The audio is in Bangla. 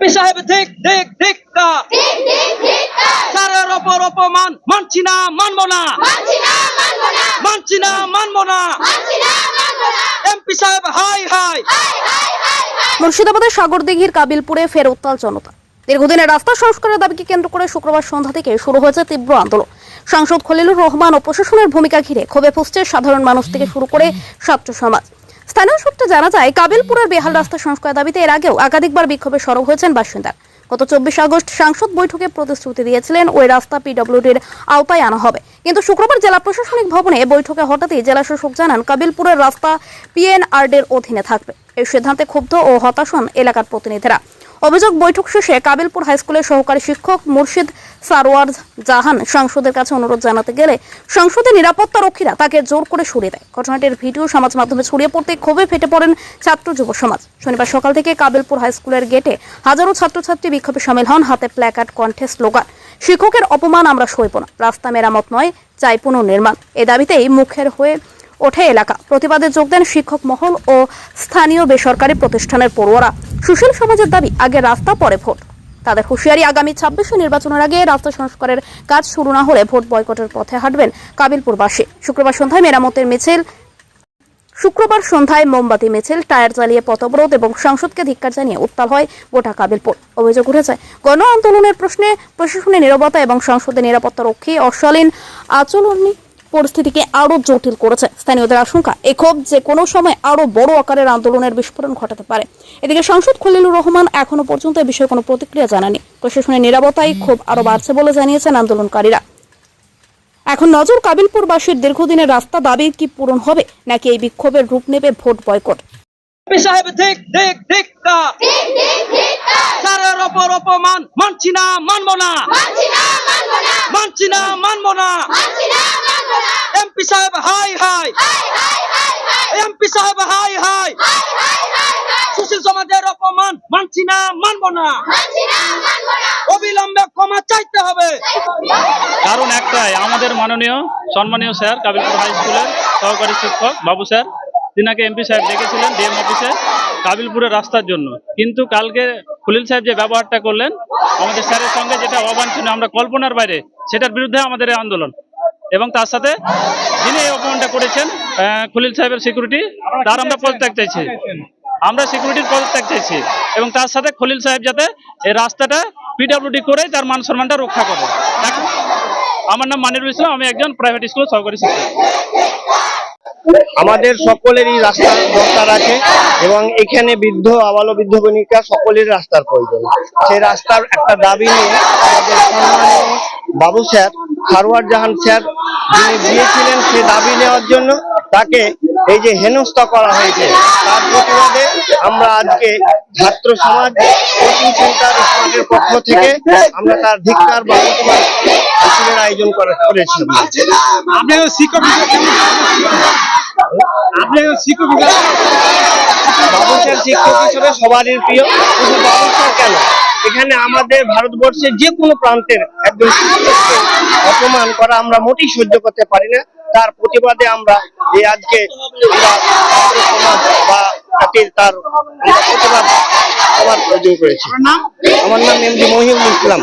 এমপি সাহেব ঠিক ঠিক ঠিক তা। ঠিক ঠিক ঠিক কাজ স্যারের ওপর অপমান মানছি না মানবো না। মানছি না মানবো না। মানছি না মানবো না। মানছি না মানবো না। এমপি সাহেব হাই হাই। হাই হাই হাই হাই। মুর্শিদাবাদের সাগরদিঘির কাবিলপুরে ফের উত্তাল জনতা। দীর্ঘদিনের রাস্তা সংস্কারের দাবিকে কেন্দ্র করে শুক্রবার সন্ধ্যা থেকে শুরু হয়েছে তীব্র আন্দোলন। সাংসদ খলিলুর রহমান ও প্রশাসনের ভূমিকা ঘিরে ক্ষোভে ফুসছে সাধারণ মানুষ থেকে শুরু করে ছাত্র সমাজ। স্থানীয় সূত্রে জানা যায়, কাবিলপুরের বেহাল রাস্তা সংস্কার দাবিতে এর আগেও একাধিকবার বিক্ষোভে সরব হয়েছেন বাসিন্দার গত চব্বিশ আগস্ট সাংসদ বৈঠকে প্রতিশ্রুতি দিয়েছিলেন, ওই রাস্তা পিডব্লিউডির আওতায় আনা হবে। কিন্তু শুক্রবার জেলা প্রশাসনিক ভবনে বৈঠকে হঠাৎই জেলাশাসক জানান, কাবিলপুরের রাস্তা পিএনআরডির অধীনে থাকবে। এই সিদ্ধান্তে ক্ষুব্ধ ও হতাশন এলাকার প্রতিনিধিরা। অভিযোগ বৈঠক শেষে কাবিলপুর হাইস্কুলের সহকারী শিক্ষক মুর্শিদ সারোয়ার জাহান সংসদের কাছে অনুরোধ জানাতে গেলে সংসদের নিরাপত্তা রক্ষীরা তাকে জোর করে সরিয়ে দেয়। ঘটনাটির ভিডিও সমাজ মাধ্যমে ছড়িয়ে পড়তে ক্ষোভে ফেটে পড়েন ছাত্র যুব সমাজ। শনিবার সকাল থেকে কাবিলপুর হাইস্কুলের গেটে হাজারো ছাত্রছাত্রী বিক্ষোভে সামিল হন, হাতে প্ল্যাকার্ড, কণ্ঠে স্লোগান, শিক্ষকের অপমান আমরা সইব না, রাস্তা মেরামত নয়, চাই পুনর্নির্মাণ। এ দাবিতেই মুখের হয়ে ওঠে এলাকা। প্রতিবাদে যোগ দেন শিক্ষক মহল ও স্থানীয় বেসরকারি প্রতিষ্ঠানের পড়ুয়ারা। সুশীল সমাজের দাবি, আগে রাস্তা, পরে ভোট। তাদের হুঁশিয়ারি আগামী ছাব্বিশে নির্বাচনের আগে রাস্তা সংস্কারের কাজ শুরু না হলে ভোট বয়কটের পথে হাঁটবেন কাবিলপুরবাসী। শুক্রবার সন্ধ্যায় মেরামতের মিছিল শুক্রবার সন্ধ্যায় মোমবাতি মিছিল, টায়ার জ্বালিয়ে পথবরোধ এবং সংসদকে ধিক্কার জানিয়ে উত্তাল হয় গোটা কাবিলপুর। অভিযোগ উঠেছে, গণ আন্দোলনের প্রশ্নে প্রশাসনের নিরাপত্তা এবং সংসদের নিরাপত্তা রক্ষী অশালীন আচরণী পরিস্থিতিকে আরও জটিল করেছে। স্থানীয়দের আশঙ্কা এ ক্ষোভ যে কোনো সময় আরও বড় আকারের আন্দোলনের বিস্ফোরণ ঘটাতে পারে। এদিকে সংসদ খলিলুর রহমান এখনও পর্যন্ত এ বিষয়ে কোনো প্রতিক্রিয়া জানানি প্রশাসনের নিরাপত্তায় ক্ষোভ আরও বাড়ছে বলে জানিয়েছেন আন্দোলনকারীরা। এখন নজর কাবিলপুরবাসীর দীর্ঘদিনের রাস্তা দাবি কি পূরণ হবে নাকি এই বিক্ষোভের রূপ নেবে ভোট বয়কট? এমপি সাহেব ঠিক ঠিক ঠিক তা। ঠিক ঠিক ঠিক কাজ স্যারের ওপর অপমান মানছি না মানবো না। মানছি না মানবো না। এমপি সাহেব, হাই হাই। এমপি সাহেব, হাই হাই। সুশীল সমাজের অপমান মানছি না, মানবো না। অবিলম্বে ক্ষমা চাইতে হবে। কারণ একটাই, আমাদের মাননীয়, সম্মানীয় স্যার কাবিলপুর হাই স্কুলের সহকারী শিক্ষক বাবু স্যার। তিনাকে এমপি সাহেব ডেকেছিলেন, ডিএম অফিসে কাবিলপুরের রাস্তার জন্য। কিন্তু কালকে খুলিল সাহেব যে ব্যবহারটা করলেন, আমাদের স্যারের সঙ্গে যেটা অবাঞ্ছনীয়, আমরা কল্পনার বাইরে, সেটার বিরুদ্ধে আমাদের আন্দোলন। এবং তার সাথে যিনি এই অপমানটা করেছেন খলিল সাহেবের সিকিউরিটি তার আমরা পদত্যাগ চাইছি। আমরা সিকিউরিটির পদত্যাগ চাইছি এবং তার সাথে খলিল সাহেব যাতে এই রাস্তাটা পিডাব্লিউডি করে তার মান সম্মানটা রক্ষা করে। আমার নাম মানিরুল ইসলাম, আমি একজন প্রাইভেট স্কুলের সহকারী শিক্ষক। আমাদের সকলেরই রাস্তার দরকার আছে এবং এখানে বৃদ্ধ, আবালো বৃদ্ধ বণিকা সকলের রাস্তার প্রয়োজন। সেই রাস্তার একটা দাবি নিয়ে আমাদের বাবু স্যার সারোয়ার জাহান স্যার যিনি দিয়েছিলেন সে দাবি নেওয়ার জন্য তাকে এই যে হেনস্থা করা হয়েছে তার প্রতিবাদে আমরা আজকে ছাত্র সমাজ কোচিং সেন্টার সমাজের পক্ষ থেকে আমরা তার ধিক্কার বা প্রতিবাদ মিছিলের আয়োজন করা করেছি। আপনি শিক্ষক হিসেবে আপনি শিক্ষক বাবু স্যার শিক্ষক হিসেবে সবারই প্রিয় শুধু বাবু স্যার কেন? এখানে আমাদের ভারতবর্ষের যে কোনো প্রান্তের একজন অপমান করা আমরা মোটেই সহ্য করতে পারি না। তার প্রতিবাদে আমরা এই আজকে সমাজ বা জাতির তার প্রতিবাদ আমার প্রয়োজন করেছি। আমার নাম এমডি মহিউল ইসলাম।